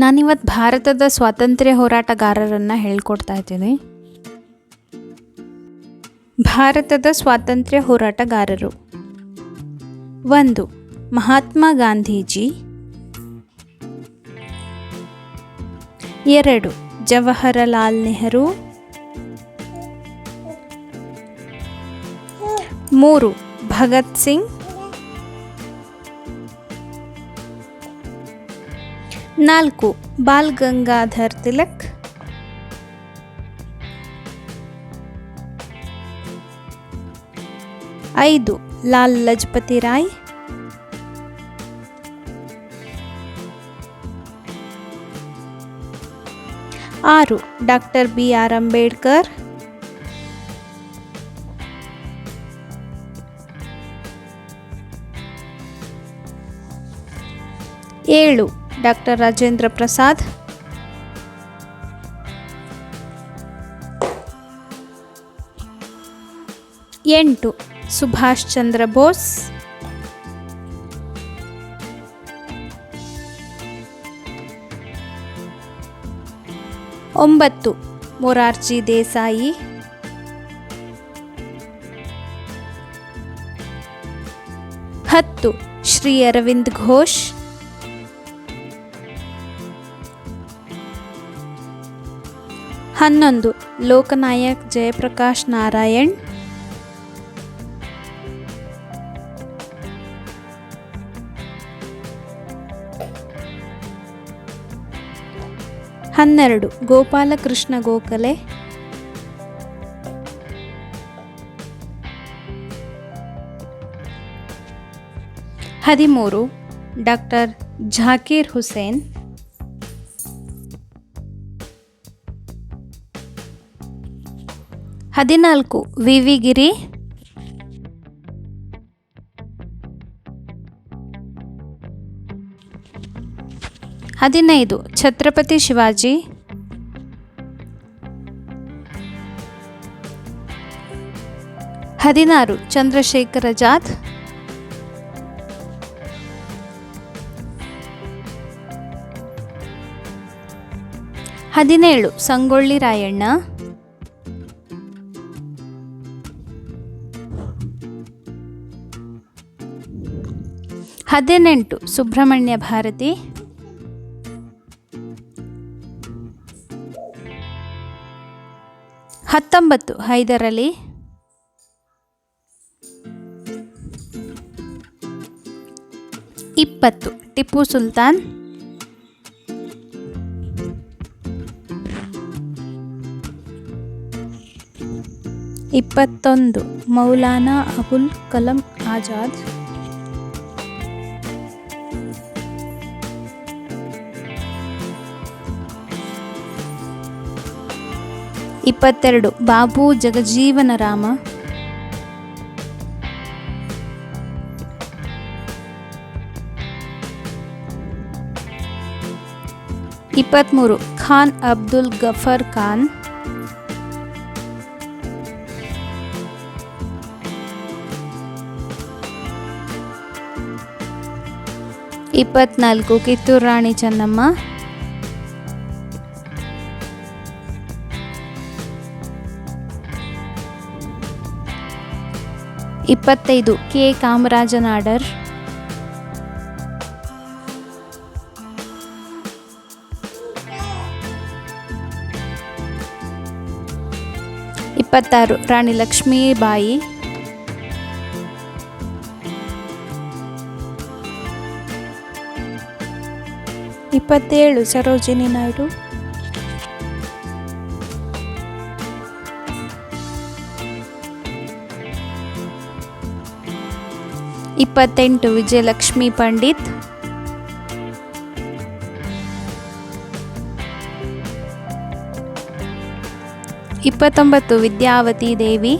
ನಾನಿವತ್ತು ಭಾರತದ ಸ್ವಾತಂತ್ರ್ಯ ಹೋರಾಟಗಾರರನ್ನು ಹೇಳ್ಕೊಡ್ತಾ ಇದ್ದೀನಿ. ಭಾರತದ ಸ್ವಾತಂತ್ರ್ಯ ಹೋರಾಟಗಾರರು. ಒಂದು, ಮಹಾತ್ಮ ಗಾಂಧೀಜಿ. ಎರಡು, ಜವಾಹರಲಾಲ್ ನೆಹರು. ಮೂರು, ಭಗತ್ ಸಿಂಗ್. ನಾಲ್ಕು ಬಾಲ್ ಗಂಗಾಧರ್ ತಿಲಕ್. ಐದು ಲಾಲ್ ಲಜಪತಿ ರಾಯ್. ಆರು ಡಾಕ್ಟರ್ ಬಿ ಆರ್ ಅಂಬೇಡ್ಕರ್. ಏಳು ಡಾಕ್ಟರ್ ರಾಜೇಂದ್ರ ಪ್ರಸಾದ್. ಎಂಟು ಸುಭಾಷ್ ಚಂದ್ರ ಬೋಸ್. ಒಂಬತ್ತು ಮೊರಾರ್ಜಿ ದೇಸಾಯಿ. ಹತ್ತು ಶ್ರೀ ಅರವಿಂದ್ ಘೋಷ್. ಹನ್ನೊಂದು. ಲೋಕನಾಯಕ್ ಜಯಪ್ರಕಾಶ್ ನಾರಾಯಣ್. ಹನ್ನೆರಡು. ಗೋಪಾಲಕೃಷ್ಣ ಗೋಖಲೆ. ಹದಿಮೂರು. ಡಾಕ್ಟರ್ ಜಾಕೀರ್ ಹುಸೇನ್. ಹದಿನಾಲ್ಕು. ವಿ. ವಿ. ಗಿರಿ. ಹದಿನೈದು. ಛತ್ರಪತಿ ಶಿವಾಜಿ. ಹದಿನಾರು. ಚಂದ್ರಶೇಖರ ಜಾದ್ ಹದಿನೇಳು. ಸಂಗೊಳ್ಳಿ ರಾಯಣ್ಣ. ಹದಿನೆಂಟು. ಸುಬ್ರಹ್ಮಣ್ಯ ಭಾರತಿ. ಹತ್ತೊಂಬತ್ತು. ಹೈದರಲಿ. ಇಪ್ಪತ್ತು. ಟಿಪ್ಪು ಸುಲ್ತಾನ್. ಇಪ್ಪತ್ತೊಂದು. ಮೌಲಾನಾ ಅಬುಲ್ ಕಲಂ ಆಜಾದ್. ಇಪ್ಪತ್ತೆರಡು ಬಾಬು ಜಗಜೀವನ ರಾಮ. ಇಪ್ಪತ್ತ್ಮೂರು ಖಾನ್ ಅಬ್ದುಲ್ ಗಫರ್ ಖಾನ್. ಇಪ್ಪತ್ನಾಲ್ಕು ಕಿತ್ತೂರು ರಾಣಿ ಚೆನ್ನಮ್ಮ. ಇಪ್ಪತ್ತೈದು ಕೆ ಕಾಮರಾಜನಾಡರ್. ಇಪ್ಪತ್ತಾರು ರಾಣಿ ಲಕ್ಷ್ಮೀಬಾಯಿ. ಇಪ್ಪತ್ತೇಳು ಸರೋಜಿನಿ ನಾಯ್ಡು. ಇಪ್ಪತ್ತೆಂಟು ವಿಜಯಲಕ್ಷ್ಮಿ ಪಂಡಿತ್. ಇಪ್ಪತ್ತೊಂಬತ್ತು ವಿದ್ಯಾವತಿ ದೇವಿ.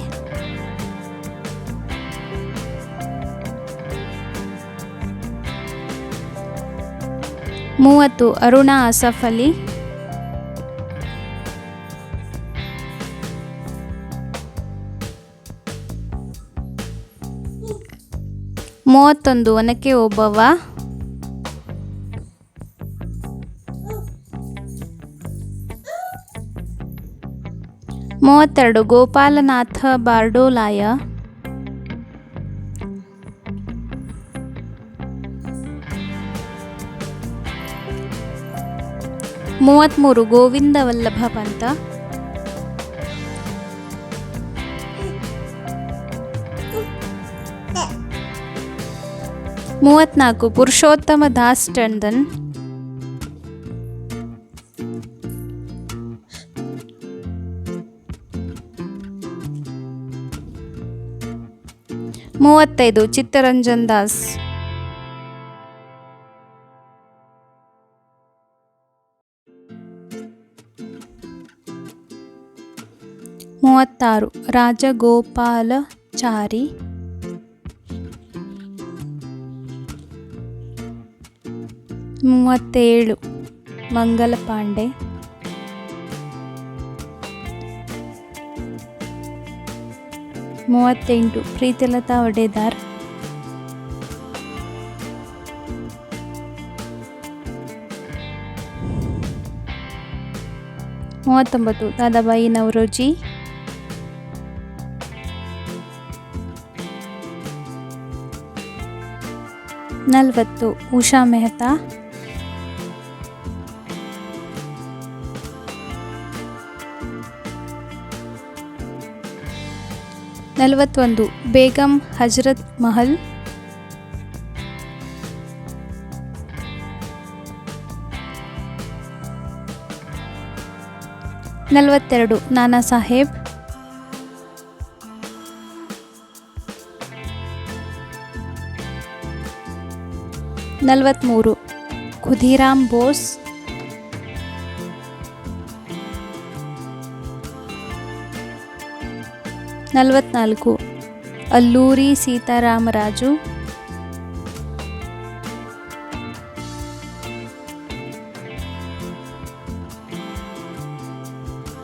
ಮೂವತ್ತು ಅರುಣಾ ಅಸಫಲಿ. ಮೂವತ್ತೊಂದು ಒನಕೆ ಓಬವ್ವ. ಮೂವತ್ತೆರಡು ಗೋಪಾಲನಾಥ ಬಾರ್ಡೋಲಾಯ. ಮೂವತ್ತ್ಮೂರು ಗೋವಿಂದ ವಲ್ಲಭ ಪಂತ ಮೂವತ್ನಾಲ್ಕು ಪುರುಷೋತ್ತಮ ದಾಸ್ ಟಂಡನ್ ಮೂವತ್ತೈದು ಚಿತ್ತರಂಜನ್ ದಾಸ್. ಮೂವತ್ತಾರು ರಾಜಗೋಪಾಲಚಾರಿ. ಮೂವತ್ತೇಳು ಮಂಗಲ ಪಾಂಡೆ. ಮೂವತ್ತೆಂಟು ಪ್ರೀತಿಲತಾ ಒಡೆದಾರ್. ಮೂವತ್ತೊಂಬತ್ತು ದಾದಾಬಾಯಿ ನವರೋಜಿ. ನಲವತ್ತು ಉಷಾ ಮೆಹ್ತಾ. ನಲವತ್ತೊಂದು ಬೇಗಂ ಹಜರತ್ ಮಹಲ್. ನಲವತ್ತೆರಡು ನಾನಾ ಸಾಹೇಬ್. ನಲವತ್ತ್ಮೂರು ಖುದಿರಾಮ್ ಬೋಸ್. ನಲವತ್ನಾಲ್ಕು. ಅಲ್ಲೂರಿ ಸೀತಾರಾಮರಾಜು.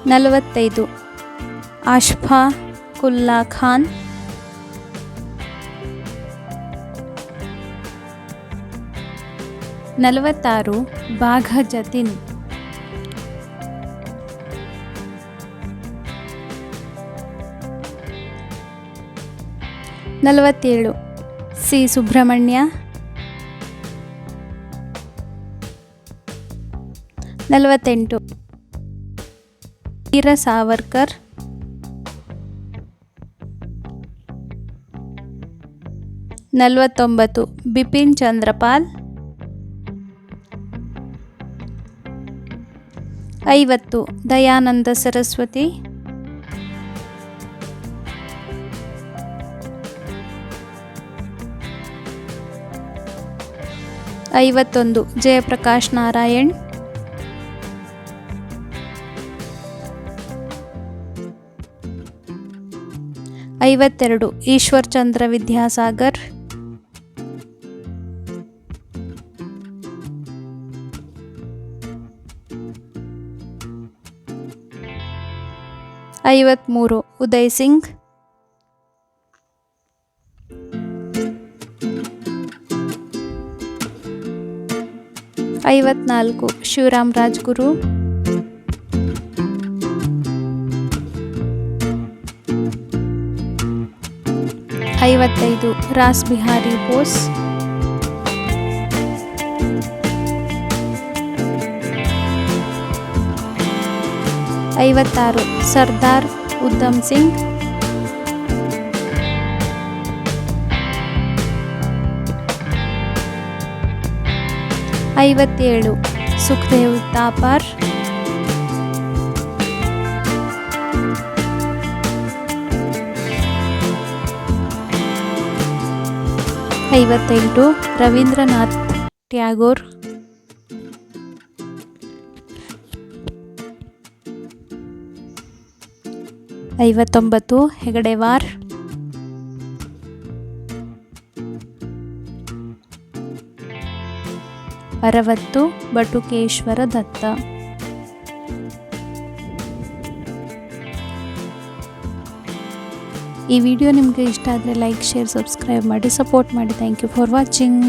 ನಲವತ್ತೈದು. ಆಶ್ಫಾ ಕುಲ್ಲಾ ಖಾನ್. ನಲವತ್ತಾರು. ಬಾಘ ಜತಿನ್. ನಲವತ್ತೇಳು. ಸಿ. ಸುಬ್ರಹ್ಮಣ್ಯ. ನಲವತ್ತೆಂಟು. ವೀರ ಸಾವರ್ಕರ್. ನಲವತ್ತೊಂಬತ್ತು. ಬಿಪಿನ್ ಚಂದ್ರಪಾಲ್. ಐವತ್ತು. ದಯಾನಂದ ಸರಸ್ವತಿ. ಐವತ್ತೊಂದು. ಜಯಪ್ರಕಾಶ್ ನಾರಾಯಣ್. ಐವತ್ತೆರಡು. ಈಶ್ವರ್ ಚಂದ್ರ ವಿದ್ಯಾಸಾಗರ್. ಐವತ್ತ್ಮೂರು ಉದಯ್ ಸಿಂಗ್. ಐವತ್ನಾಲ್ಕು. ಶಿವರಾಮ್ ರಾಜ್ಗುರು. ಐವತ್ತೈದು. ರಾಸ್ ಬಿಹಾರಿ ಬೋಸ್. ಐವತ್ತಾರು. ಸರ್ದಾರ್ ಉದ್ದಮ್ ಸಿಂಗ್. ಐವತ್ತೇಳು. ಸುಖದೇವ್ ತಾಪರ್. ಐವತ್ತೆಂಟು. ರವೀಂದ್ರನಾಥ್ ಟ್ಯಾಗೋರ್. ಐವತ್ತೊಂಬತ್ತು. ಹೆಗಡೆವಾರ್. ಅರವತ್ತು ಬಟುಕೇಶ್ವರ ದತ್ತ. ಈ ವಿಡಿಯೋ ನಿಮಗೆ ಇಷ್ಟ ಆದರೆ ಲೈಕ್, ಶೇರ್, ಸಬ್ಸ್ಕ್ರೈಬ್ ಮಾಡಿ, ಸಪೋರ್ಟ್ ಮಾಡಿ. Thank you for watching